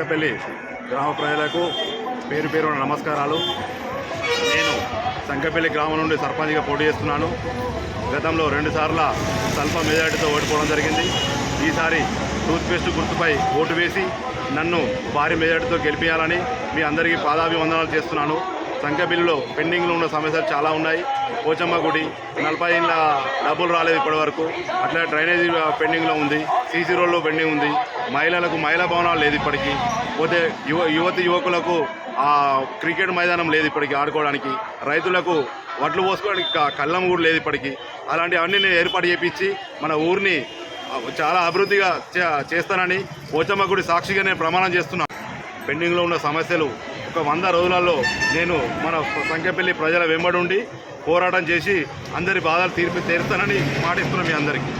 సంగపల్లి గ్రామ ప్రజలకు పేరు పేరు నమస్కారాలు. నేను సంగపల్లి గ్రామం నుండి సర్పంచ్గా పోటీ చేస్తున్నాను. గతంలో రెండుసార్ల స్వల్ప మెజారిటీతో ఓడిపోవడం జరిగింది. ఈసారి టూత్పేస్ట్ గుర్తుపై ఓటు వేసి నన్ను భారీ మెజారిటీతో గెలిపించాలని మీ అందరికీ పాదాభివందనాలు చేస్తున్నాను. సంఖ్యబిల్లులో పెండింగ్లో ఉన్న సమస్యలు చాలా ఉన్నాయి. పోచమ్మ గుడి నలభై ఏళ్ళ డబ్బులు రాలేదు ఇప్పటి వరకు. అట్లా డ్రైనేజీ పెండింగ్లో ఉంది. సీసీ రోడ్లు పెండింగ్ ఉంది. మహిళలకు మహిళా భవనాలు లేదు ఇప్పటికీ. పోతే యువ యువతి యువకులకు క్రికెట్ మైదానం లేదు ఇప్పటికి ఆడుకోవడానికి. రైతులకు వడ్లు పోసుకోవడానికి కళ్ళం కూడా లేదు ఇప్పటికి. అలాంటివన్నీ నేను ఏర్పాటు చేపించి మన ఊరిని చాలా అభివృద్ధిగా చే- చేస్తానని పోచమ్మ గుడి సాక్షిగా నేను ప్రమాణం చేస్తున్నాను. పెండింగ్లో ఉన్న సమస్యలు ఒక వంద రోజులలో నేను మన సంఖ్యపల్లి ప్రజల వెంబడి ఉండి పోరాటం చేసి అందరి బాధలు తీర్పి తీరుస్తానని మాటిస్తున్నాను మీ అందరికీ.